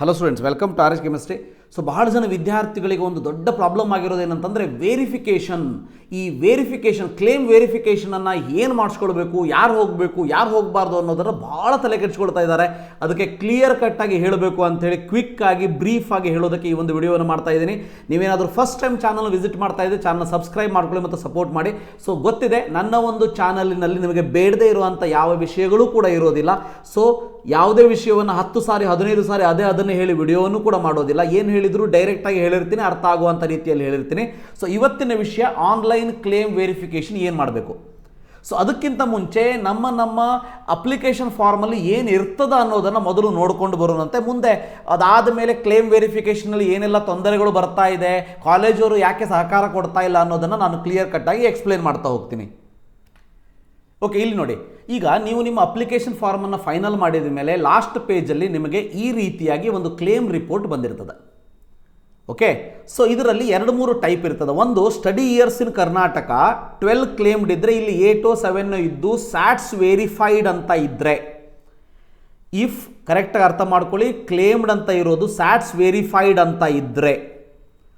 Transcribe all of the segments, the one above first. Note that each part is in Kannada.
Hello students welcome to R S chemistry so ಬಹಳ ಜನ ವಿದ್ಯಾರ್ಥಿಗಳಿಗೆ ಒಂದು ದೊಡ್ಡ ಪ್ರಾಬ್ಲಮ್ ಆಗಿರೋದು ಏನಂತಂದರೆ ವೇರಿಫಿಕೇಷನ್ ಈ ವೇರಿಫಿಕೇಷನ್ ಕ್ಲೇಮ್ ವೇರಿಫಿಕೇಷನನ್ನು ಏನು ಮಾಡಿಸ್ಕೊಳ್ಬೇಕು ಯಾರು ಹೋಗಬೇಕು, ಯಾರು ಹೋಗಬಾರ್ದು ಅನ್ನೋದನ್ನು ಭಾಳ ತಲೆ ಕೆಡಿಸ್ಕೊಳ್ತಾ ಇದ್ದಾರೆ. ಅದಕ್ಕೆ ಕ್ಲಿಯರ್ ಕಟ್ಟಾಗಿ ಹೇಳಬೇಕು ಅಂಥೇಳಿ ಬ್ರೀಫ್ ಆಗಿ ಹೇಳೋದಕ್ಕೆ ಈ ಒಂದು ವಿಡಿಯೋವನ್ನು ಮಾಡ್ತಾ ಇದ್ದೀನಿ. ನೀವೇನಾದರೂ ಫಸ್ಟ್ ಟೈಮ್ ಚಾನಲ್ ವಿಸಿಟ್ ಮಾಡ್ತಾ ಇದ್ದರೆ ಚಾನಲ್ ಸಬ್ಸ್ಕ್ರೈಬ್ ಮಾಡ್ಕೊಳ್ಳಿ ಮತ್ತು ಸಪೋರ್ಟ್ ಮಾಡಿ. ಸೊ ಗೊತ್ತಿದೆ, ನನ್ನ ಒಂದು ಚಾನಲಿನಲ್ಲಿ ನಿಮಗೆ ಬೇಡದೇ ಇರುವಂಥ ಯಾವ ವಿಷಯಗಳು ಕೂಡ ಇರೋದಿಲ್ಲ. ಸೊ ಯಾವುದೇ ವಿಷಯವನ್ನು ಹತ್ತು ಸಾರಿ, ಹದಿನೈದು ಸಾರಿ, ಅದೇ ಅದನ್ನೇ ಹೇಳಿ ವಿಡಿಯೋವನ್ನು ಕೂಡ ಮಾಡೋದಿಲ್ಲ. ಏನು ಹೇಳಿದ್ರು ಡೈರೆಕ್ಟಾಗಿ ಹೇಳಿರ್ತೀನಿ, ಅರ್ಥ ಆಗುವಂಥ ರೀತಿಯಲ್ಲಿ ಹೇಳಿರ್ತೀನಿ. ಸೊ ಇವತ್ತಿನ ವಿಷಯ ಆನ್ಲೈನ್ ಕ್ಲೇಮ್ ವೆರಿಫಿಕೇಷನ್ ಏನು ಮಾಡಬೇಕು? ಸೊ ಅದಕ್ಕಿಂತ ಮುಂಚೆ ನಮ್ಮ ನಮ್ಮ ಅಪ್ಲಿಕೇಶನ್ ಫಾರ್ಮಲ್ಲಿ ಏನು ಇರ್ತದ ಅನ್ನೋದನ್ನು ಮೊದಲು ನೋಡ್ಕೊಂಡು ಬರೋಣಂತೆ. ಮುಂದೆ ಅದಾದ ಮೇಲೆ ಕ್ಲೇಮ್ ವೆರಿಫಿಕೇಷನಲ್ಲಿ ಏನೆಲ್ಲ ತೊಂದರೆಗಳು ಬರ್ತಾ ಇದೆ ಕಾಲೇಜವರು ಯಾಕೆ ಸಹಕಾರ ಕೊಡ್ತಾ ಇಲ್ಲ ಅನ್ನೋದನ್ನು ನಾನು ಕ್ಲಿಯರ್ ಕಟ್ಟಾಗಿ ಎಕ್ಸ್ಪ್ಲೇನ್ ಮಾಡ್ತಾ ಹೋಗ್ತೀನಿ. ಓಕೆ ಇಲ್ಲಿ ನೋಡಿ. ಈಗ ನೀವು ನಿಮ್ಮ ಅಪ್ಲಿಕೇಶನ್ ಫಾರ್ಮನ್ನು ಫೈನಲ್ ಮಾಡಿದ ಮೇಲೆ ಲಾಸ್ಟ್ ಪೇಜಲ್ಲಿ ನಿಮಗೆ ಈ ರೀತಿಯಾಗಿ ಒಂದು ಕ್ಲೇಮ್ ರಿಪೋರ್ಟ್ ಬಂದಿರ್ತದೆ. ಓಕೆ? ಸೊ ಇದರಲ್ಲಿ ಎರಡು ಮೂರು ಟೈಪ್ ಇರ್ತದೆ. ಒಂದು study years in Karnataka twelve claimed ಇದ್ದರೆ ಇಲ್ಲಿ ಏಟು ಸೆವೆನ್ ಇದ್ದು ಸ್ಯಾಟ್ಸ್ ವೆರಿಫೈಡ್ ಅಂತ ಇದ್ದರೆ ಇಫ್ ಕರೆಕ್ಟಾಗಿ ಅರ್ಥ ಮಾಡ್ಕೊಳ್ಳಿ ಕ್ಲೇಮ್ಡ್ ಅಂತ ಇರೋದು ಸ್ಯಾಟ್ಸ್ ವೆರಿಫೈಡ್ ಅಂತ ಇದ್ದರೆ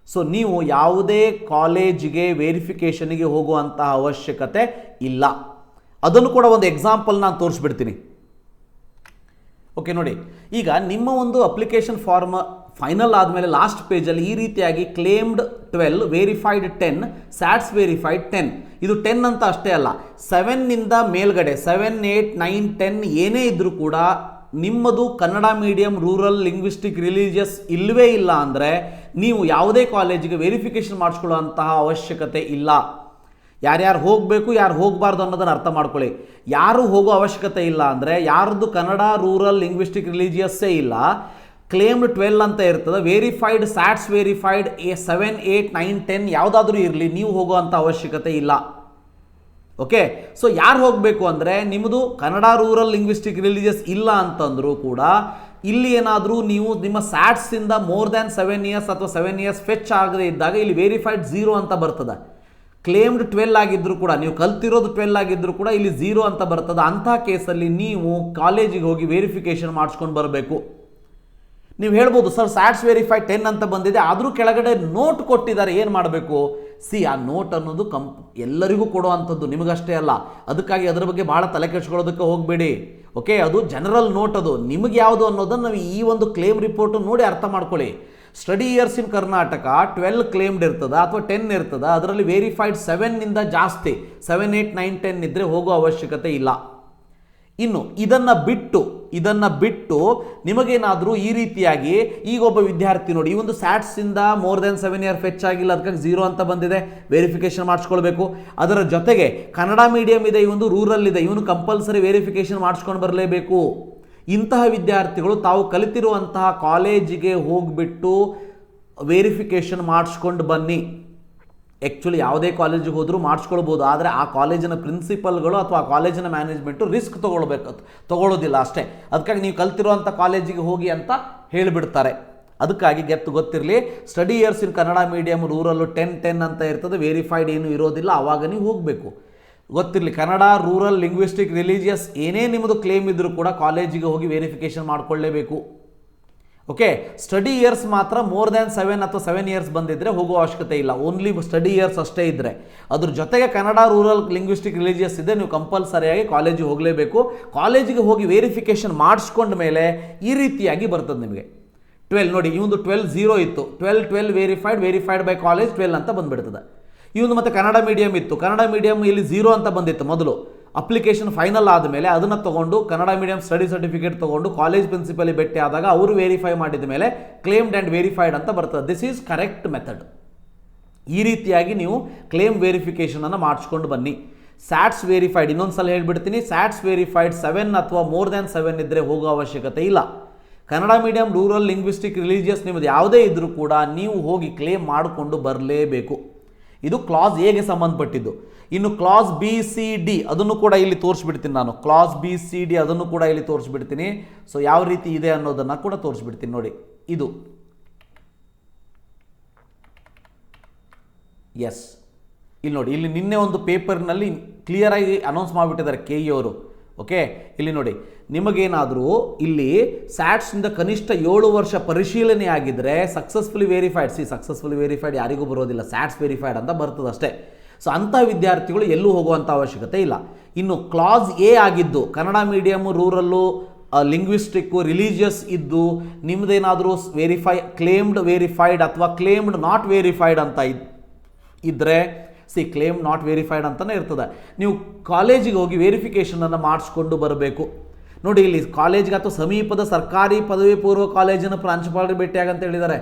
ಸೊ ನೀವು ಯಾವುದೇ ಕಾಲೇಜಿಗೆ ವೆರಿಫಿಕೇಷನ್ಗೆ ಹೋಗುವಂತಹ ಅವಶ್ಯಕತೆ ಇಲ್ಲ. ಅದನ್ನು ಕೂಡ ಒಂದು ಎಕ್ಸಾಂಪಲ್ ನಾನು ತೋರಿಸ್ಬಿಡ್ತೀನಿ. ಓಕೆ, ನೋಡಿ. ಈಗ ನಿಮ್ಮ ಒಂದು ಅಪ್ಲಿಕೇಶನ್ ಫಾರ್ಮ್ ಫೈನಲ್ ಆದಮೇಲೆ ಲಾಸ್ಟ್ ಪೇಜಲ್ಲಿ ಈ ರೀತಿಯಾಗಿ claimed twelve verified ten SATS verified ten ಇದು ಟೆನ್ ಅಂತ ಅಷ್ಟೇ ಅಲ್ಲ ಸೆವೆನ್ನಿಂದ ಮೇಲ್ಗಡೆ ಸೆವೆನ್ ಏಯ್ಟ್ ನೈನ್ ಟೆನ್ ಏನೇ ಇದ್ದರೂ ಕೂಡ ನಿಮ್ಮದು Kannada medium rural linguistic religious ಇಲ್ಲವೇ ಇಲ್ಲ ಅಂದರೆ ನೀವು ಯಾವುದೇ ಕಾಲೇಜಿಗೆ ವೆರಿಫಿಕೇಷನ್ ಮಾಡಿಸ್ಕೊಳ್ಳುವಂತಹ ಅವಶ್ಯಕತೆ ಇಲ್ಲ. ಯಾರ್ಯಾರು ಹೋಗಬೇಕು, ಯಾರು ಹೋಗಬಾರ್ದು ಅನ್ನೋದನ್ನು ಅರ್ಥ ಮಾಡ್ಕೊಳ್ಳಿ. ಯಾರು ಹೋಗೋ ಅವಶ್ಯಕತೆ ಇಲ್ಲ ಅಂದರೆ ಯಾರದ್ದು ಕನ್ನಡ ರೂರಲ್ ಲಿಂಗ್ವಿಸ್ಟಿಕ್ ರಿಲೀಜಿಯಸ್ಸೇ ಇಲ್ಲ ಕ್ಲೇಮ್ಡ್ ಟ್ವೆಲ್ ಅಂತ ಇರ್ತದೆ. Verified SATS verified A seven eight nine ten ಯಾವುದಾದ್ರೂ ಇರಲಿ, ನೀವು ಹೋಗುವಂಥ ಅವಶ್ಯಕತೆ ಇಲ್ಲ. ಓಕೆ ಸೊ ಯಾರು ಹೋಗಬೇಕು ಅಂದರೆ ನಿಮ್ಮದು ಕನ್ನಡ ರೂರಲ್ ಲಿಂಗ್ವಿಸ್ಟಿಕ್ ರಿಲಿಜಿಯಸ್ ಇಲ್ಲ ಅಂತಂದರೂ ಕೂಡ, ಇಲ್ಲಿ ಏನಾದರೂ ನೀವು ನಿಮ್ಮ ಸ್ಯಾಟ್ಸಿಂದ ಮೋರ್ ದ್ಯಾನ್ ಸೆವೆನ್ ಇಯರ್ಸ್ ಅಥವಾ ಸೆವೆನ್ ಇಯರ್ಸ್ ಫೆಚ್ ಆಗದೆ ಇದ್ದಾಗ ಇಲ್ಲಿ ವೆರಿಫೈಡ್ ಝೀರೋ ಅಂತ ಬರ್ತದೆ. ಕ್ಲೇಮ್ಡ್ ಟ್ವೆಲ್ ಆಗಿದ್ದರೂ ಕೂಡ, ನೀವು ಕಲ್ತಿರೋದು ಟ್ವೆಲ್ ಆಗಿದ್ದರೂ ಕೂಡ ಇಲ್ಲಿ ಝೀರೋ ಅಂತ ಬರ್ತದೆ. ಅಂಥ ಕೇಸಲ್ಲಿ ನೀವು ಕಾಲೇಜಿಗೆ ಹೋಗಿ ವೆರಿಫಿಕೇಷನ್ ಮಾಡಿಸ್ಕೊಂಡು ಬರಬೇಕು. ನೀವು ಹೇಳ್ಬೋದು ಸರ್ ಸ್ಯಾಟ್ಸ್ ವೆರಿಫೈ ಟೆನ್ ಅಂತ ಬಂದಿದೆ, ಆದರೂ ಕೆಳಗಡೆ ನೋಟ್ ಕೊಟ್ಟಿದ್ದಾರೆ, ಏನು ಮಾಡಬೇಕು? ಸಿ ಆ ನೋಟ್ ಅನ್ನೋದು ಕಂಪ್ ಎಲ್ಲರಿಗೂ ಕೊಡುವಂಥದ್ದು, ನಿಮಗಷ್ಟೇ ಅಲ್ಲ. ಅದಕ್ಕಾಗಿ ಅದರ ಬಗ್ಗೆ ಭಾಳ ತಲೆ ಕೆಡಿಸ್ಕೊಳ್ಳೋದಕ್ಕೆ ಹೋಗಬೇಡಿ. ಓಕೆ ಅದು ಜನರಲ್ ನೋಟ್ ಅದು. ನಿಮಗೆ ಯಾವುದು ಅನ್ನೋದನ್ನು ನಾವು ಈ ಒಂದು ಕ್ಲೇಮ್ ರಿಪೋರ್ಟ್ ನೋಡಿ ಅರ್ಥ ಮಾಡ್ಕೊಳ್ಳಿ. Study years in Karnataka twelve claimed ಇರ್ತದ ಅಥವಾ ಟೆನ್ ಇರ್ತದ, ಅದರಲ್ಲಿ ವೆರಿಫೈಡ್ ಸೆವೆನ್ನಿಂದ ಜಾಸ್ತಿ. ಸೆವೆನ್ ಏಯ್ಟ್ ನೈನ್ ಟೆನ್ ಇದ್ದರೆ ಹೋಗೋ ಅವಶ್ಯಕತೆ ಇಲ್ಲ. ಇನ್ನು ಇದನ್ನು ಬಿಟ್ಟು ಇದನ್ನು ಬಿಟ್ಟು ನಿಮಗೇನಾದರೂ ಈ ರೀತಿಯಾಗಿ ಈಗ ಒಬ್ಬ ವಿದ್ಯಾರ್ಥಿ ನೋಡಿ, ಈ ಒಂದು ಸ್ಯಾಟ್ಸಿಂದ more than seven year fetch ಆಗಿಲ್ಲ ಅದಕ್ಕಾಗಿ ಝೀರೋ ಅಂತ ಬಂದಿದೆ ವೆರಿಫಿಕೇಷನ್ ಮಾಡಿಸ್ಕೊಳ್ಬೇಕು. ಅದರ ಜೊತೆಗೆ ಕನ್ನಡ ಮೀಡಿಯಂ ಇದೆ ಇವನು ರೂರಲ್ ಇದೆ, ಇವನು ಕಂಪಲ್ಸರಿ ವೆರಿಫಿಕೇಷನ್ ಮಾಡಿಸ್ಕೊಂಡು ಬರಲೇಬೇಕು. ಇಂತಹ ವಿದ್ಯಾರ್ಥಿಗಳು ತಾವು ಕಲಿತಿರುವಂತಹ ಕಾಲೇಜಿಗೆ ಹೋಗಿಬಿಟ್ಟು ವೆರಿಫಿಕೇಷನ್ ಮಾಡಿಸ್ಕೊಂಡು ಬನ್ನಿ. ಆ್ಯಕ್ಚುಲಿ ಯಾವುದೇ ಕಾಲೇಜಿಗೆ ಹೋದರೂ ಮಾಡಿಸ್ಕೊಳ್ಬೋದು. ಆದರೆ ಆ ಕಾಲೇಜಿನ ಪ್ರಿನ್ಸಿಪಲ್ಗಳು ಅಥವಾ ಆ ಕಾಲೇಜಿನ ಮ್ಯಾನೇಜ್ಮೆಂಟು ರಿಸ್ಕ್ ತೊಗೊಳ್ಬೇಕು. ತೊಗೊಳ್ಳೋದಿಲ್ಲ ಅಷ್ಟೇ. ಅದಕ್ಕಾಗಿ ನೀವು ಕಲ್ತಿರುವಂಥ ಕಾಲೇಜಿಗೆ ಹೋಗಿ ಅಂತ ಹೇಳಿಬಿಡ್ತಾರೆ. ಅದಕ್ಕಾಗಿ ಗೆತ್ತು ಗೊತ್ತಿರಲಿ. Study years in Kannada medium rural ten ten ಅಂತ ಇರ್ತದೆ. ವೆರಿಫೈಡ್ ಏನು ಇರೋದಿಲ್ಲ. ಆವಾಗ ನೀವು ಹೋಗಬೇಕು. ಗೊತ್ತಿರಲಿ ಕನ್ನಡ ರೂರಲ್ ಲಿಂಗ್ವಿಸ್ಟಿಕ್ ರಿಲಿಜಿಯಸ್ ಏನೇ ನಿಮ್ಮದು ಕ್ಲೇಮ್ ಇದ್ದರೂ ಕೂಡ ಕಾಲೇಜಿಗೆ ಹೋಗಿ ವೆರಿಫಿಕೇಷನ್ ಮಾಡಿಕೊಳ್ಳೇಬೇಕು. ಓಕೆ ಸ್ಟಡಿ ಇಯರ್ಸ್ ಮಾತ್ರ ಮೋರ್ ದ್ಯಾನ್ ಸೆವೆನ್ ಅಥವಾ ಸೆವೆನ್ ಇಯರ್ಸ್ ಬಂದಿದ್ದರೆ ಹೋಗೋ ಅವಶ್ಯಕತೆ ಇಲ್ಲ. ಓನ್ಲಿ ಸ್ಟಡಿ ಇಯರ್ಸ್ ಅಷ್ಟೇ ಇದ್ದರೆ ಅದ್ರ ಜೊತೆಗೆ ಕನ್ನಡ ರೂರಲ್ ಲಿಂಗ್ವಿಸ್ಟಿಕ್ ರಿಲಿಜಿಯಸ್ ಇದೆ, ನೀವು ಕಂಪಲ್ಸರಿಯಾಗಿ ಕಾಲೇಜಿಗೆ ಹೋಗಲೇಬೇಕು. ಕಾಲೇಜಿಗೆ ಹೋಗಿ ವೆರಿಫಿಕೇಶನ್ ಮಾಡಿಸ್ಕೊಂಡ ಮೇಲೆ ಈ ರೀತಿಯಾಗಿ ಬರ್ತದೆ ನಿಮಗೆ. ಟ್ವೆಲ್ ನೋಡಿ, ಇವೊಂದು ಟ್ವೆಲ್ ಝೀರೋ ಇತ್ತು. Twelve twelve verified verified by college twelve ಅಂತ ಬಂದುಬಿಡ್ತದೆ. ಇವೊಂದು ಮತ್ತೆ ಕನ್ನಡ ಮೀಡಿಯಂ ಇತ್ತು. ಕನ್ನಡ ಮೀಡಿಯಂ ಇಲ್ಲಿ ಝೀರೋ ಅಂತ ಬಂದಿತ್ತು ಮೊದಲು. ಅಪ್ಲಿಕೇಶನ್ ಫೈನಲ್ ಆದಮೇಲೆ ಅದನ್ನು ತೊಗೊಂಡು ಕನ್ನಡ ಮೀಡಿಯಂ ಸ್ಟಡಿ ಸರ್ಟಿಫಿಕೇಟ್ ತೊಗೊಂಡು ಕಾಲೇಜ್ ಪ್ರಿನ್ಸಿಪಲಿ ಭೇಟಿ ಆದಾಗ ಅವರು ವೆರಿಫೈ ಮಾಡಿದ ಮೇಲೆ ಕ್ಲೇಮ್ಡ್ ಆ್ಯಂಡ್ ವೆರಿಫೈಡ್ ಅಂತ ಬರ್ತದೆ. ದಿಸ್ ಈಸ್ ಕರೆಕ್ಟ್ ಮೆಥಡ್ ಈ ರೀತಿಯಾಗಿ ನೀವು ಕ್ಲೇಮ್ ವೆರಿಫಿಕೇಷನನ್ನು ಮಾಡಿಸ್ಕೊಂಡು ಬನ್ನಿ. ಸ್ಯಾಟ್ಸ್ ವೆರಿಫೈಡ್ ಇನ್ನೊಂದು ಸಲ ಹೇಳ್ಬಿಡ್ತೀನಿ. ಸ್ಯಾಟ್ಸ್ ವೆರಿಫೈಡ್ ಸೆವೆನ್ ಅಥವಾ ಮೋರ್ ದ್ಯಾನ್ ಸೆವೆನ್ ಇದ್ದರೆ ಹೋಗೋ ಅವಶ್ಯಕತೆ ಇಲ್ಲ. Kannada medium rural linguistic religious ನಿಮ್ಮದು ಯಾವುದೇ ಇದ್ದರೂ ಕೂಡ ನೀವು ಹೋಗಿ ಕ್ಲೇಮ್ ಮಾಡಿಕೊಂಡು ಬರಲೇಬೇಕು. ಇದು ಕ್ಲಾಸ್ ಎಗೆ ಸಂಬಂಧಪಟ್ಟಿದ್ದು. ಇನ್ನು ಕ್ಲಾಸ್ ಬಿ ಸಿ ಡಿ ಅದನ್ನು ಕೂಡ ಇಲ್ಲಿ ತೋರಿಸ್ಬಿಡ್ತೀನಿ ನಾನು. ಕ್ಲಾಸ್ ಬಿ ಸಿ ಡಿ ಅದನ್ನು ಕೂಡ ಇಲ್ಲಿ ತೋರಿಸ್ಬಿಡ್ತೀನಿ. ಸೊ ಯಾವ ರೀತಿ ಇದೆ ಅನ್ನೋದನ್ನು ಕೂಡ ತೋರಿಸ್ಬಿಡ್ತೀನಿ ನೋಡಿ. ಇದು. ಎಸ್ ಇಲ್ಲಿ ನೋಡಿ, ಇಲ್ಲಿ ನಿನ್ನೆ ಒಂದು ಪೇಪರ್ನಲ್ಲಿ ಕ್ಲಿಯರಾಗಿ ಅನೌನ್ಸ್ ಮಾಡಿಬಿಟ್ಟಿದ್ದಾರೆ ಕೆ ಇ ಅವರು. ಓಕೆ? ಇಲ್ಲಿ ನೋಡಿ, ನಿಮಗೇನಾದರೂ ಇಲ್ಲಿ ಸ್ಯಾಟ್ಸಿಂದ ಕನಿಷ್ಠ ಏಳು ವರ್ಷ ಪರಿಶೀಲನೆ ಆಗಿದ್ದರೆ successfully verified C successfully verified ಯಾರಿಗೂ ಬರೋದಿಲ್ಲ. ಸ್ಯಾಟ್ಸ್ ವೆರಿಫೈಡ್ ಅಂತ ಬರ್ತದೆ ಅಷ್ಟೇ. ಸೊ ಅಂಥ ವಿದ್ಯಾರ್ಥಿಗಳು ಎಲ್ಲೂ ಹೋಗುವಂಥ ಅವಶ್ಯಕತೆ ಇಲ್ಲ. ಇನ್ನು ಕ್ಲಾಸ್ ಎ ಆಗಿದ್ದು, Kannada medium rural linguistic religious ಇದ್ದು ನಿಮ್ಮದೇನಾದರೂ ವೆರಿಫೈ ಕ್ಲೇಮ್ಡ್ ವೆರಿಫೈಡ್ ಅಥವಾ ಕ್ಲೇಮ್ಡ್ ನಾಟ್ ವೆರಿಫೈಡ್ ಅಂತ ಇದ್ ಇದ್ದರೆ ಸಿ ಕ್ಲೇಮ್ ನಾಟ್ ವೆರಿಫೈಡ್ ಅಂತಲೇ ಇರ್ತದೆ. ನೀವು ಕಾಲೇಜಿಗೆ ಹೋಗಿ ವೆರಿಫಿಕೇಷನನ್ನು ಮಾಡಿಸ್ಕೊಂಡು ಬರಬೇಕು. ನೋಡಿ, ಇಲ್ಲಿ ಕಾಲೇಜ್ಗೆ ಅಥವಾ ಸಮೀಪದ ಸರ್ಕಾರಿ ಪದವಿ ಪೂರ್ವ ಕಾಲೇಜಿನ ಪ್ರಾಂಶುಪಾಲರಿಗೆ ಭೇಟಿಯಾಗಂತ ಹೇಳಿದ್ದಾರೆ.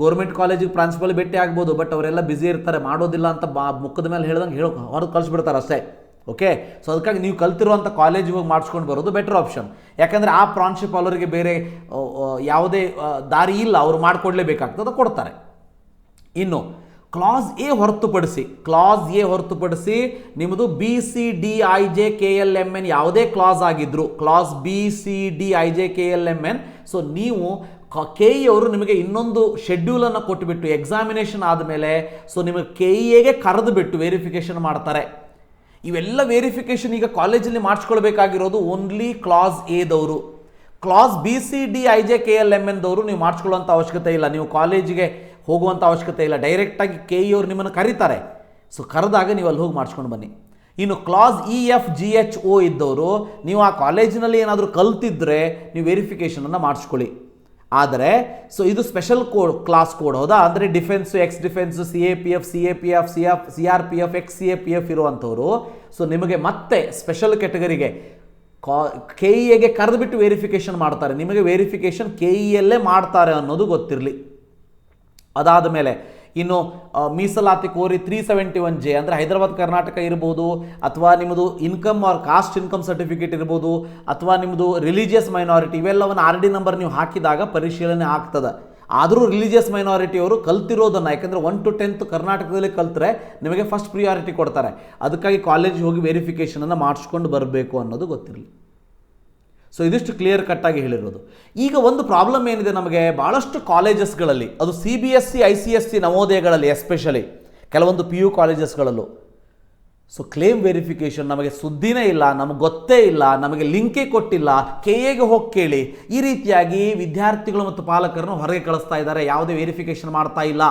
ಗೌರ್ಮೆಂಟ್ ಕಾಲೇಜಿಗೆ ಪ್ರಾಂಶುಪಾಲ ಭೇಟಿ ಆಗ್ಬೋದು ಬಟ್ ಅವರೆಲ್ಲ ಬ್ಯುಸಿ ಇರ್ತಾರೆ, ಮಾಡೋದಿಲ್ಲ ಅಂತ ಬಾ, ಮುಖದ ಮೇಲೆ ಹೇಳ್ದಂಗೆ ಹೇಳೋ ಹೊರಗೆ ಕಳಿಸ್ಬಿಡ್ತಾರೆ ಅಷ್ಟೇ. ಓಕೆ ಸೊ ಅದಕ್ಕಾಗಿ ನೀವು ಕಲ್ತಿರುವಂಥ ಕಾಲೇಜಿಗೆ ಹೋಗಿ ಮಾಡಿಸ್ಕೊಂಡು ಬರೋದು ಬೆಟರ್ ಆಪ್ಷನ್ ಯಾಕಂದರೆ ಆ ಪ್ರಾಂಶುಪಾಲರಿಗೆ ಬೇರೆ ಯಾವುದೇ ದಾರಿ ಇಲ್ಲ, ಅವರು ಮಾಡಿಕೊಡ್ಲೇಬೇಕಾಗ್ತದೆ, ಕೊಡ್ತಾರೆ. ಇನ್ನು ಕ್ಲಾಸ್ ಎ ಹೊರತುಪಡಿಸಿ ಕ್ಲಾಸ್ ಎ ಹೊರತುಪಡಿಸಿ ನಿಮ್ಮದು B C D I J K L M N ಯಾವುದೇ ಕ್ಲಾಸ್ ಆಗಿದ್ರು class B C D I J K L M N so ನೀವು ಕೆ ಇ ಅವರು ನಿಮಗೆ ಇನ್ನೊಂದು ಶೆಡ್ಯೂಲನ್ನು ಕೊಟ್ಟುಬಿಟ್ಟು ಎಕ್ಸಾಮಿನೇಷನ್ ಆದಮೇಲೆ ಸೊ ನಿಮಗೆ ಕೆ ಇಗೆ ಕರೆದು ಬಿಟ್ಟು ವೆರಿಫಿಕೇಶನ್ ಮಾಡ್ತಾರೆ. ಇವೆಲ್ಲ ವೆರಿಫಿಕೇಶನ್ ಈಗ ಕಾಲೇಜಲ್ಲಿ ಮಾಡಿಸ್ಕೊಳ್ಬೇಕಾಗಿರೋದು only class ಎದವರು class B C D I J K L M ದವರು ನೀವು ಮಾಡಿಸ್ಕೊಳ್ಳೋಂಥ ಅವಶ್ಯಕತೆ ಇಲ್ಲ. ನೀವು ಕಾಲೇಜಿಗೆ ಹೋಗುವಂಥ ಅವಶ್ಯಕತೆ ಇಲ್ಲ. ಡೈರೆಕ್ಟಾಗಿ ಕೆ ಇ ಅವ್ರು ನಿಮ್ಮನ್ನು ಕರೀತಾರೆ. ಸೊ ಕರೆದಾಗ ನೀವು ಅಲ್ಲಿ ಹೋಗಿ ಮಾಡಿಸ್ಕೊಂಡು ಬನ್ನಿ. ಇನ್ನು class E F G H O ಇದ್ದವರು, ನೀವು ಆ ಕಾಲೇಜಿನಲ್ಲಿ ಏನಾದರೂ ಕಲ್ತಿದ್ರೆ ನೀವು ವೆರಿಫಿಕೇಷನನ್ನು ಮಾಡಿಸ್ಕೊಳ್ಳಿ. ಆದರೆ ಸೊ ಇದು ಸ್ಪೆಷಲ್ ಕೋಡ್ ಕ್ಲಾಸ್ ಕೋಡ್ ಹೌದಾ? ಅಂದರೆ defence X defence C A P F C A P F C F C R P F X C A P F ಇರುವಂಥವ್ರು so ನಿಮಗೆ ಮತ್ತೆ ಸ್ಪೆಷಲ್ ಕೆಟಗರಿಗೆ ಕಾ ಕೆ ಇ ಎಗೆ ಕರೆದುಬಿಟ್ಟು ವೆರಿಫಿಕೇಷನ್ ಮಾಡ್ತಾರೆ. ನಿಮಗೆ ವೆರಿಫಿಕೇಷನ್ ಕೆ ಇ ಯಲ್ಲೇ ಮಾಡ್ತಾರೆ ಅನ್ನೋದು ಗೊತ್ತಿರಲಿ. ಅದಾದ ಮೇಲೆ ಇನ್ನು ಮೀಸಲಾತಿ ಕೋರಿ ತ್ರೀ ಸೆವೆಂಟಿ ಒನ್ ಜೆ ಅಂದರೆ ಹೈದರಾಬಾದ್, ಕರ್ನಾಟಕ ಇರ್ಬೋದು, ಅಥವಾ ನಿಮ್ಮದು income or caste income certificate ಇರ್ಬೋದು, ಅಥವಾ ನಿಮ್ಮದು ರಿಲಿಜಿಯಸ್ ಮೈನಾರಿಟಿ ಇವೆಲ್ಲವನ್ನು ಆರ್ ಡಿ ನಂಬರ್ ನೀವು ಹಾಕಿದಾಗ ಪರಿಶೀಲನೆ ಆಗ್ತದೆ. ಆದರೂ ರಿಲಿಜಿಯಸ್ ಮೈನಾರಿಟಿಯವರು ಕಲ್ತಿರೋದನ್ನು, ಯಾಕಂದರೆ ಒನ್ ಟು ಟೆಂತ್ ಕರ್ನಾಟಕದಲ್ಲಿ ಕಲ್ತರೆ ನಿಮಗೆ ಫಸ್ಟ್ ಪ್ರಿಯಾರಿಟಿ ಕೊಡ್ತಾರೆ. ಅದಕ್ಕಾಗಿ ಕಾಲೇಜಿಗೆ ಹೋಗಿ ವೆರಿಫಿಕೇಷನನ್ನು ಮಾಡಿಸ್ಕೊಂಡು ಬರಬೇಕು ಅನ್ನೋದು ಗೊತ್ತಿರಲಿ. ಸೊ ಇದಿಷ್ಟು ಕ್ಲಿಯರ್ ಕಟ್ಟಾಗಿ ಹೇಳಿರೋದು. ಈಗ ಒಂದು ಪ್ರಾಬ್ಲಮ್ ಏನಿದೆ ನಮಗೆ ಭಾಳಷ್ಟು ಕಾಲೇಜಸ್ಗಳಲ್ಲಿ ಅದು C B S C I C S C ನವೋದಯಗಳಲ್ಲಿ especially ಕೆಲವೊಂದು ಪಿ ಯು ಕಾಲೇಜಸ್ಗಳಲ್ಲೂ ಸೊ ಕ್ಲೇಮ್ ವೆರಿಫಿಕೇಷನ್ ನಮಗೆ ಸುದ್ದಿನೇ ಇಲ್ಲ, ನಮಗೆ ಗೊತ್ತೇ ಇಲ್ಲ, ನಮಗೆ ಲಿಂಕೇ ಕೊಟ್ಟಿಲ್ಲ ಕೆ ಎಗೆ ಹೋಗಿ ಕೇಳಿ, ಈ ರೀತಿಯಾಗಿ ವಿದ್ಯಾರ್ಥಿಗಳು ಮತ್ತು ಪಾಲಕರನ್ನು ಹೊರಗೆ ಕಳಿಸ್ತಾ ಇದ್ದಾರೆ, ಯಾವುದೇ ವೆರಿಫಿಕೇಷನ್ ಮಾಡ್ತಾ ಇಲ್ಲ.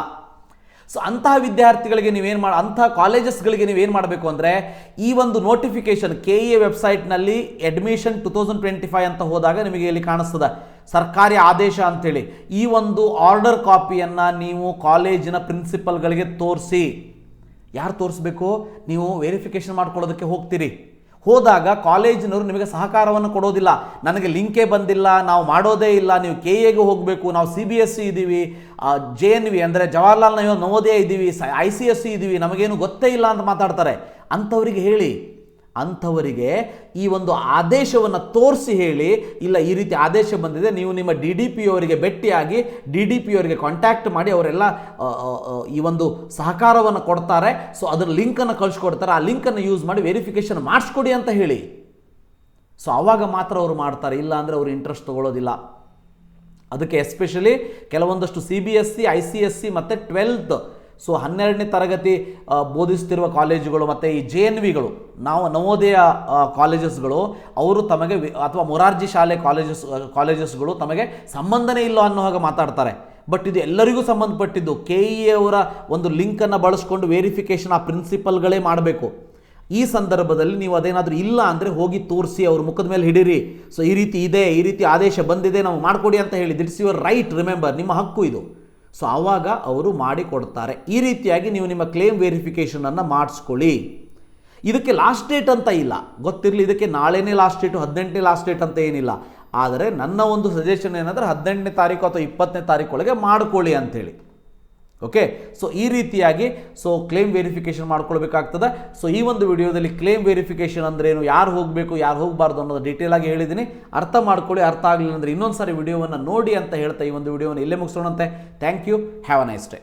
ಸೊ ಅಂತಹ ವಿದ್ಯಾರ್ಥಿಗಳಿಗೆ ನೀವೇನು ಮಾಡಿ ಅಂತಹ ಕಾಲೇಜಸ್ಗಳಿಗೆ ನೀವೇನು ಮಾಡಬೇಕು ಅಂದರೆ ಈ ಒಂದು ನೋಟಿಫಿಕೇಶನ್ ಕೆ ಎ ವೆಬ್ಸೈಟ್ನಲ್ಲಿ admission two thousand twenty five ಅಂತ ಹೋದಾಗ ನಿಮಗೆ ಇಲ್ಲಿ ಕಾಣಿಸ್ತದೆ. ಸರ್ಕಾರಿ ಆದೇಶ ಅಂಥೇಳಿ ಈ ಒಂದು ಆರ್ಡರ್ ಕಾಪಿಯನ್ನು ನೀವು ಕಾಲೇಜಿನ ಪ್ರಿನ್ಸಿಪಲ್ಗಳಿಗೆ ತೋರಿಸಿ. ಯಾರು ತೋರಿಸ್ಬೇಕು? ನೀವು ವೆರಿಫಿಕೇಶನ್ ಮಾಡ್ಕೊಳ್ಳೋದಕ್ಕೆ ಹೋಗ್ತೀರಿ. ಹೋದಾಗ ಕಾಲೇಜಿನವರು ನಿಮಗೆ ಸಹಕಾರವನ್ನು ಕೊಡೋದಿಲ್ಲ. ನನಗೆ ಲಿಂಕೇ ಬಂದಿಲ್ಲ, ನಾವು ಮಾಡೋದೇ ಇಲ್ಲ, ನೀವು ಕೆ ಎಗೆ ಹೋಗಬೇಕು, ನಾವು ಸಿ ಬಿ ಎಸ್ ಸಿ ಇದ್ದೀವಿ ಜೆ ಎನ್ ವಿ ಅಂದರೆ ಜವಾಹರ್ಲಾಲ್ ನೆಹರು ನವೋದಯ ಇದ್ದೀವಿ ಐ ಸಿ ಎಸ್ ಸಿ ಇದ್ದೀವಿ, ನಮಗೇನು ಗೊತ್ತೇ ಇಲ್ಲ ಅಂತ ಮಾತಾಡ್ತಾರೆ. ಅಂಥವರಿಗೆ ಹೇಳಿ ಅಂಥವರಿಗೆ ಈ ಒಂದು ಆದೇಶವನ್ನು ತೋರಿಸಿ ಹೇಳಿ, ಇಲ್ಲ ಈ ರೀತಿ ಆದೇಶ ಬಂದಿದೆ, ನೀವು ನಿಮ್ಮ ಡಿ ಡಿ ಪಿ ಅವರಿಗೆ ಭೇಟಿಯಾಗಿ ಡಿ ಡಿ ಪಿ ಅವರಿಗೆ ಕಾಂಟ್ಯಾಕ್ಟ್ ಮಾಡಿ ಅವರೆಲ್ಲ ಈ ಒಂದು ಸಹಕಾರವನ್ನು ಕೊಡ್ತಾರೆ. ಸೊ ಅದರ ಲಿಂಕನ್ನು ಕಳಿಸ್ಕೊಡ್ತಾರೆ. ಆ ಲಿಂಕನ್ನು ಯೂಸ್ ಮಾಡಿ ವೆರಿಫಿಕೇಶನ್ ಮಾಡಿಸ್ಕೊಡಿ ಅಂತ ಹೇಳಿ. ಸೊ ಆವಾಗ ಮಾತ್ರ ಅವರು ಮಾಡ್ತಾರೆ. ಇಲ್ಲ ಅಂದರೆ ಅವರು ಇಂಟ್ರೆಸ್ಟ್ ತಗೊಳ್ಳೋದಿಲ್ಲ ಅದಕ್ಕೆ ಎಸ್ಪೆಷಲಿ ಕೆಲವೊಂದಷ್ಟು C B S C I C S C ಮತ್ತು ಟ್ವೆಲ್ತ್ ಸೊ ಹನ್ನೆರಡನೇ ತರಗತಿ ಬೋಧಿಸ್ತಿರುವ ಕಾಲೇಜುಗಳು ಮತ್ತು ಈ ಜೆ ಎನ್ ವಿಗಳು, ನಾವು ನವೋದಯ ಕಾಲೇಜಸ್ಗಳು, ಅವರು ತಮಗೆ ಅಥವಾ ಮೊರಾರ್ಜಿ ಶಾಲೆ ಕಾಲೇಜಸ್ ಕಾಲೇಜಸ್ಗಳು ತಮಗೆ ಸಂಬಂಧನೇ ಇಲ್ಲ ಅನ್ನೋ ಹಾಗೆ ಮಾತಾಡ್ತಾರೆ. ಬಟ್ ಇದು ಎಲ್ಲರಿಗೂ ಸಂಬಂಧಪಟ್ಟಿದ್ದು. ಕೆ ಇ ಅವರ ಒಂದು ಲಿಂಕನ್ನು ಬಳಸ್ಕೊಂಡು ವೆರಿಫಿಕೇಷನ್ ಆ ಪ್ರಿನ್ಸಿಪಲ್ಗಳೇ ಮಾಡಬೇಕು. ಈ ಸಂದರ್ಭದಲ್ಲಿ ನೀವು ಅದೇನಾದರೂ ಇಲ್ಲ ಅಂದರೆ ಹೋಗಿ ತೋರಿಸಿ, ಅವ್ರ ಮುಖದ ಮೇಲೆ ಹಿಡೀರಿ. ಸೊ ಈ ರೀತಿ ಇದೆ, ಈ ರೀತಿ ಆದೇಶ ಬಂದಿದೆ, ನಾವು ಮಾಡಿಕೊಡಿ ಅಂತ ಹೇಳಿ. ದಿಟ್ಸ್ ಯುವರ್ ರೈಟ್ ರಿಮೆಂಬರ್ ನಿಮ್ಮ ಹಕ್ಕು ಇದು. ಸೊ ಆವಾಗ ಅವರು ಮಾಡಿಕೊಡ್ತಾರೆ. ಈ ರೀತಿಯಾಗಿ ನೀವು ನಿಮ್ಮ ಕ್ಲೇಮ್ ವೆರಿಫಿಕೇಷನನ್ನು ಮಾಡಿಸ್ಕೊಳ್ಳಿ. ಇದಕ್ಕೆ ಲಾಸ್ಟ್ ಡೇಟ್ ಅಂತ ಇಲ್ಲ. ಗೊತ್ತಿರಲಿ ಇದಕ್ಕೆ ನಾಳೆನೇ ಲಾಸ್ಟ್ ಡೇಟು ಹದಿನೆಂಟನೇ ಲಾಸ್ಟ್ ಡೇಟ್ ಅಂತ ಏನಿಲ್ಲ. ಆದರೆ ನನ್ನ ಒಂದು ಸಜೆಷನ್ ಏನಂದರೆ ಹದಿನೆಂಟನೇ ತಾರೀಕು ಅಥವಾ ಇಪ್ಪತ್ತನೇ ತಾರೀಕೊಳಗೆ ಮಾಡ್ಕೊಳ್ಳಿ ಅಂಥೇಳಿ. ಓಕೆ ಸೊ ಈ ರೀತಿಯಾಗಿ ಸೊ ಕ್ಲೇಮ್ ವೆರಿಫಿಕೇಷನ್ ಮಾಡ್ಕೊಳ್ಬೇಕಾಗ್ತದೆ. ಸೊ ಈ ಒಂದು ವಿಡಿಯೋದಲ್ಲಿ ಕ್ಲೇಮ್ ವೆರಿಫಿಕೇಷನ್ ಅಂದ್ರೆ ಏನು, ಯಾರು ಹೋಗಬೇಕು, ಯಾರು ಹೋಗಬಾರ್ದು ಅನ್ನೋದು ಡೀಟೇಲ್ ಆಗಿ ಹೇಳಿದ್ದೀನಿ ಅರ್ಥ ಮಾಡ್ಕೊಳ್ಳಿ, ಅರ್ಥ ಆಗಲಿಲ್ಲ ಅಂದರೆ ಇನ್ನೊಂದು ಸಾರಿ ವಿಡಿಯೋವನ್ನು ನೋಡಿ ಅಂತ ಹೇಳ್ತಾ ಈ ಒಂದು ವಿಡಿಯೋವನ್ನು ಇಲ್ಲೇ ಮುಗಿಸೋಣಂತೆ. Thank you have a nice day